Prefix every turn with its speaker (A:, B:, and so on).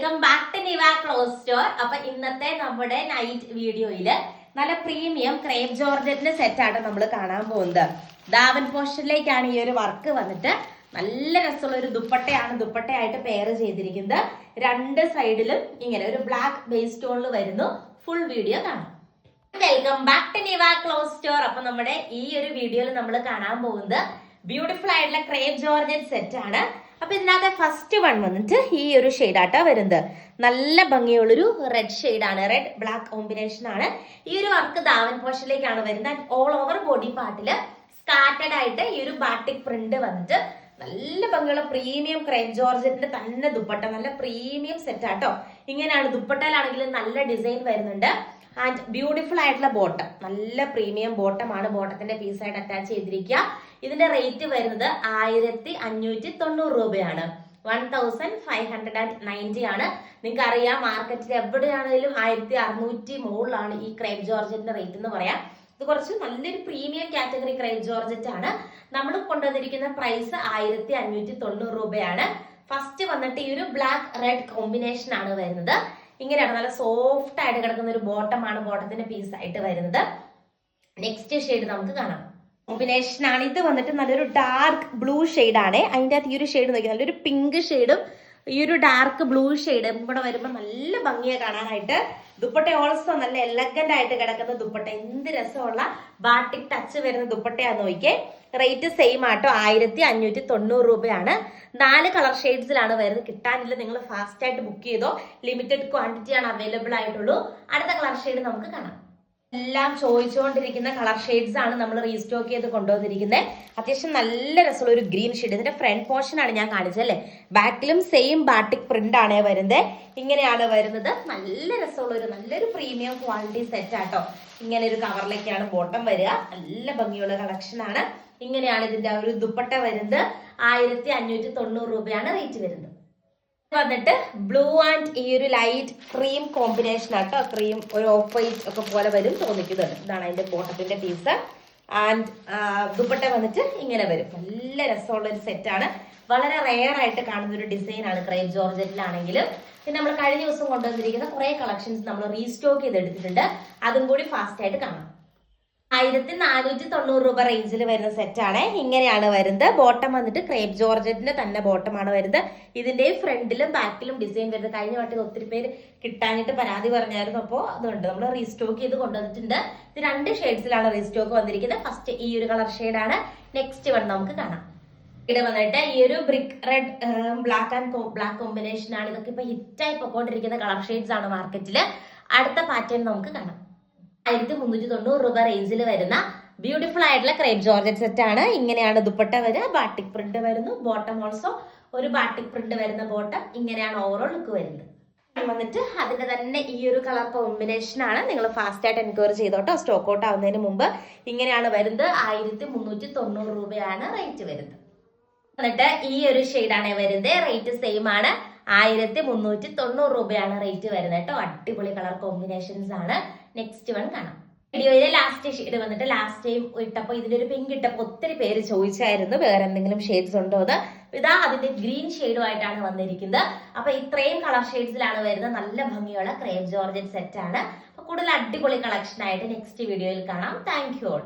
A: Welcome back to Niva clothes store അപ്പൊ ഇന്നത്തെ നമ്മുടെ നൈറ്റ് വീഡിയോയിൽ നല്ല പ്രീമിയം ക്രേപ്പ് ജോർജറ്റിന്റെ സെറ്റാണ് നമ്മൾ കാണാൻ പോകുന്നത്. ദാവൻ പോർഷനിലേക്കാണ് ഈ ഒരു വർക്ക് വന്നിട്ട് നല്ല രസമുള്ള ഒരു ദുപ്പട്ടയാണ് ദുപ്പട്ടയായിട്ട് പെയർ ചെയ്തിരിക്കുന്നത്. രണ്ട് സൈഡിലും ഇങ്ങനെ ഒരു ബ്ലാക്ക് ബേസ് സ്റ്റോണിൽ വരുന്നു. ഫുൾ വീഡിയോ കാണാം. Welcome back to Niva clothes store അപ്പൊ നമ്മുടെ ഈ ഒരു വീഡിയോയിൽ നമ്മൾ കാണാൻ പോകുന്നത് ബ്യൂട്ടിഫുൾ ആയിട്ടുള്ള ക്രേപ്പ് ജോർജറ്റ് സെറ്റ് ആണ് അപ്പൊ ഇതിനകത്ത് ഫസ്റ്റ് വൺ വന്നിട്ട് ഈ ഒരു ഷെയ്ഡാട്ടാ വരുന്നത്. നല്ല ഭംഗിയുള്ളൊരു റെഡ് ആണ് റെഡ് ബ്ലാക്ക് കോമ്പിനേഷൻ ആണ്. ഈ ഒരു വർക്ക് ദാവൻ പോഷനിലേക്കാണ് വരുന്നത്. ആൻഡ് ഓൾ ഓവർ ബോഡി പാർട്ടിൽ സ്കാറ്റഡ് ആയിട്ട് ഈ ഒരു ബാട്ടിക് പ്രിന്റ് വന്നിട്ട് നല്ല ഭംഗിയുള്ള പ്രീമിയം ക്രൈം ജോർജറ്റിന്റെ തന്നെ ദുപ്പട്ട. നല്ല പ്രീമിയം സെറ്റ് ആട്ടോ. ഇങ്ങനെയാണ് ദുപ്പട്ടയിലാണെങ്കിൽ നല്ല ഡിസൈൻ വരുന്നുണ്ട്. ആൻഡ് ബ്യൂട്ടിഫുൾ ആയിട്ടുള്ള ബോട്ടം നല്ല പ്രീമിയം ബോട്ടമാണ് ബോട്ടത്തിന്റെ പീസായിട്ട് അറ്റാച്ച് ചെയ്തിരിക്കുക. ഇതിന്റെ റേറ്റ് വരുന്നത് ആയിരത്തി അഞ്ഞൂറ്റി തൊണ്ണൂറ് രൂപയാണ്. One thousand five hundred and ninety ആണ്. നിങ്ങൾക്ക് അറിയാം മാർക്കറ്റിൽ എവിടെയാണെങ്കിലും ആയിരത്തി അറുന്നൂറ്റി മുകളിലാണ് ഈ ക്രൈം ജോർജറ്റിന്റെ റേറ്റ് എന്ന് പറയാം. ഇത് കുറച്ച് നല്ലൊരു പ്രീമിയം കാറ്റഗറി ക്രൈം ജോർജറ്റ് ആണ്. നമ്മൾ കൊണ്ടുവന്നിരിക്കുന്ന പ്രൈസ് ആയിരത്തി അഞ്ഞൂറ്റി തൊണ്ണൂറ് രൂപയാണ്. ഫസ്റ്റ് വന്നിട്ട് ഈ ഒരു ബ്ലാക്ക് റെഡ് കോമ്പിനേഷൻ ആണ് വരുന്നത്. ഇങ്ങനെയാണ് നല്ല സോഫ്റ്റ് ആയിട്ട് കിടക്കുന്ന ഒരു ബോട്ടമാണ് ബോട്ടത്തിന്റെ പീസ് ആയിട്ട് വരുന്നത്. നെക്സ്റ്റ് ഷെയ്ഡ് നമുക്ക് കാണാം. കോമ്പിനേഷൻ ആണ്. ഇത് വന്നിട്ട് നല്ലൊരു ഡാർക്ക് ബ്ലൂ ആണ്. അതിന്റെ അകത്ത് ഈ ഒരു ഷെയ്ഡ് നോക്കി നല്ലൊരു പിങ്ക് ഷെയ്ഡും ഈ ഒരു ഡാർക്ക് ബ്ലൂ ഷെയ്ഡും കൂടെ വരുമ്പോൾ നല്ല ഭംഗിയെ കാണാനായിട്ട്. ദുപ്പട്ട ഓൾസോ നല്ല എലഗന്റ് ആയിട്ട് കിടക്കുന്ന ദുപ്പട്ട. എന്ത് രസമുള്ള ബാട്ടിക് ടച്ച് വരുന്ന ദുപ്പട്ടയാന്ന് നോക്കിയേ. റേറ്റ് സെയിം ആട്ടോ. ആയിരത്തി അഞ്ഞൂറ്റി തൊണ്ണൂറ് രൂപയാണ്. നാല് കളർ ഷെയ്ഡ്സിലാണ് വരുന്നത്. കിട്ടാനില്ല. നിങ്ങൾ ഫാസ്റ്റ് ആയിട്ട് ബുക്ക് ചെയ്തോ. ലിമിറ്റഡ് ക്വാണ്ടിറ്റി ആണ് അവൈലബിൾ ആയിട്ടുള്ളൂ. അടുത്ത കളർ ഷെയ്ഡ് നമുക്ക് കാണാം. എല്ലാം ചോദിച്ചുകൊണ്ടിരിക്കുന്ന കളർ ഷെയ്ഡ്സ് ആണ് നമ്മൾ റീസ്റ്റോക്ക് ചെയ്ത് കൊണ്ടുവന്നിരിക്കുന്നത്. അത്യാവശ്യം നല്ല രസമുള്ള ഒരു ഗ്രീൻ ഷെയ്ഡ്. ഇതിന്റെ ഫ്രണ്ട് പോർഷൻ ആണ് ഞാൻ കാണിച്ചത് അല്ലേ? ബാക്കിലും സെയിം ബാട്ടിക് പ്രിന്റ് ആണ് വരുന്നത് ഇങ്ങനെയാണ് വരുന്നത്. നല്ല രസമുള്ള ഒരു നല്ലൊരു പ്രീമിയം ക്വാളിറ്റി സെറ്റ് ആട്ടോ. ഇങ്ങനെ ഒരു കവറിലേക്കാണ് ബോട്ടം വരിക. നല്ല ഭംഗിയുള്ള കളക്ഷൻ ആണ്. ഇങ്ങനെയാണ് ഇതിന്റെ ഒരു ദുപ്പട്ട വരുന്നത്. ആയിരത്തി അഞ്ഞൂറ്റി തൊണ്ണൂറ് രൂപയാണ് റേറ്റ് വരുന്നത്. വന്നിട്ട് ബ്ലൂ ആൻഡ് ഈ ഒരു ലൈറ്റ് ക്രീം കോമ്പിനേഷൻ ആട്ടോ. ക്രീം ഒരു ഓഫ് വൈറ്റ് ഒക്കെ പോലെ വരും തോന്നിക്കുന്നത്. ഇതാണ് അതിന്റെ ബോട്ടത്തിന്റെ പീസ് ആൻഡ് ദുപ്പട്ട വന്നിട്ട് ഇങ്ങനെ വരും. നല്ല രസമുള്ള ഒരു സെറ്റ് ആണ്. വളരെ റെയർ ആയിട്ട് കാണുന്ന ഒരു ഡിസൈൻ ആണ് ക്രൈം ജോർജറ്റിലാണെങ്കിലും പിന്നെ നമ്മൾ കഴിഞ്ഞ ദിവസം കൊണ്ടുവന്നിരിക്കുന്ന കുറെ കളക്ഷൻസ് നമ്മൾ റീസ്റ്റോക്ക് ചെയ്തെടുത്തിട്ടുണ്ട്. അതും കൂടി ഫാസ്റ്റ് ആയിട്ട് കാണാം. ആയിരത്തി നാനൂറ്റി തൊണ്ണൂറ് രൂപ റേഞ്ചിൽ വരുന്ന സെറ്റാണ് ഇങ്ങനെയാണ് വരുന്നത്. ബോട്ടം വന്നിട്ട് ക്രേപ്പ് ജോർജറ്റിന്റെ തന്നെ ബോട്ടമാണ് വരുന്നത്. ഇതിന്റെ ഫ്രണ്ടിലും ബാക്കിലും ഡിസൈൻ വരുന്നത്. കഴിഞ്ഞ വട്ടം ഒത്തിരി പേര് കിട്ടാനായിട്ട് പരാതി പറഞ്ഞായിരുന്നു. അപ്പോ അതുകൊണ്ട് നമ്മൾ റീസ്റ്റോക്ക് ചെയ്ത് കൊണ്ടുവന്നിട്ടുണ്ട്. ഇത് രണ്ട് ഷെയ്ഡ്സിലാണ് റീസ്റ്റോക്ക് വന്നിരിക്കുന്നത്. ഫസ്റ്റ് ഈ ഒരു കളർ ഷെയ്ഡാണ് നെക്സ്റ്റ് വൺ നമുക്ക് കാണാം. ഇവിടെ വന്നിട്ട് ഈ ഒരു brick red black and black combination ആണ്. ഇതൊക്കെ ഇപ്പൊ ഹിറ്റായി പൊക്കോണ്ടിരിക്കുന്ന കളർ ഷെയ്ഡ്സ് ആണ് മാർക്കറ്റിൽ അടുത്ത പാറ്റേൺ നമുക്ക് കാണാം. ആയിരത്തി മുന്നൂറ്റി തൊണ്ണൂറ് രൂപ റേഞ്ചിൽ വരുന്ന ബ്യൂട്ടിഫുൾ ആയിട്ടുള്ള ക്രേപ്പ് ജോർജറ്റ് സെറ്റ് ആണ്. ഇങ്ങനെയാണ് ദുപ്പട്ട വരിക ബാട്ടിക് പ്രിന്റ് വരുന്നു ബോട്ടം ഓൾസോ ഒരു ബാട്ടിക് പ്രിന്റ് വരുന്ന ബോട്ടം ഇങ്ങനെയാണ് ഓവറോൾ ലുക്ക് വരുന്നത്. വന്നിട്ട് അതിന്റെ തന്നെ ഈ ഒരു കളർ കോമ്പിനേഷൻ ആണ് നിങ്ങൾ ഫാസ്റ്റ് ആയിട്ട് എൻക്വയറി ചെയ്തോട്ടോ. സ്റ്റോക്ക് ഔട്ട് ആവുന്നതിന് മുമ്പ് ഇങ്ങനെയാണ് വരുന്നത്. ആയിരത്തി മുന്നൂറ്റി തൊണ്ണൂറ് രൂപയാണ് റേറ്റ് വരുന്നത്. എന്നിട്ട് ഈ ഒരു ആണ് വരുന്നത്. റേറ്റ് സെയിം ആണ്. ആയിരത്തി മുന്നൂറ്റി തൊണ്ണൂറ് രൂപയാണ് റേറ്റ് വരുന്നത് കേട്ടോ. അടിപൊളി കളർ കോമ്പിനേഷൻസ് ആണ്. നെക്സ്റ്റ് വൺ കാണാം. വീഡിയോയിലെ ലാസ്റ്റ് ഷെയ്ഡ് വന്നിട്ട് ലാസ്റ്റ് ടൈം ഇട്ടപ്പോൾ ഇതിലൊരു പിങ്ക് ഇട്ടപ്പോൾ ഒത്തിരി പേര് ചോദിച്ചായിരുന്നു. വേറെ എന്തെങ്കിലും ഷെയ്ഡ്സ് ഉണ്ടോ എന്ന്. ഇതാ അതിന്റെ ഗ്രീൻ ഷെയ്ഡുമായിട്ടാണ് വന്നിരിക്കുന്നത്. അപ്പൊ ഇത്രയും കളർ ഷെയ്ഡ്സിലാണ് വരുന്നത്. നല്ല ഭംഗിയുള്ള ക്രേപ്പ് ജോർജറ്റ് സെറ്റ് ആണ്. കൂടുതൽ അടിപൊളി കളക്ഷൻ ആയിട്ട് നെക്സ്റ്റ് വീഡിയോയിൽ കാണാം. Thank you all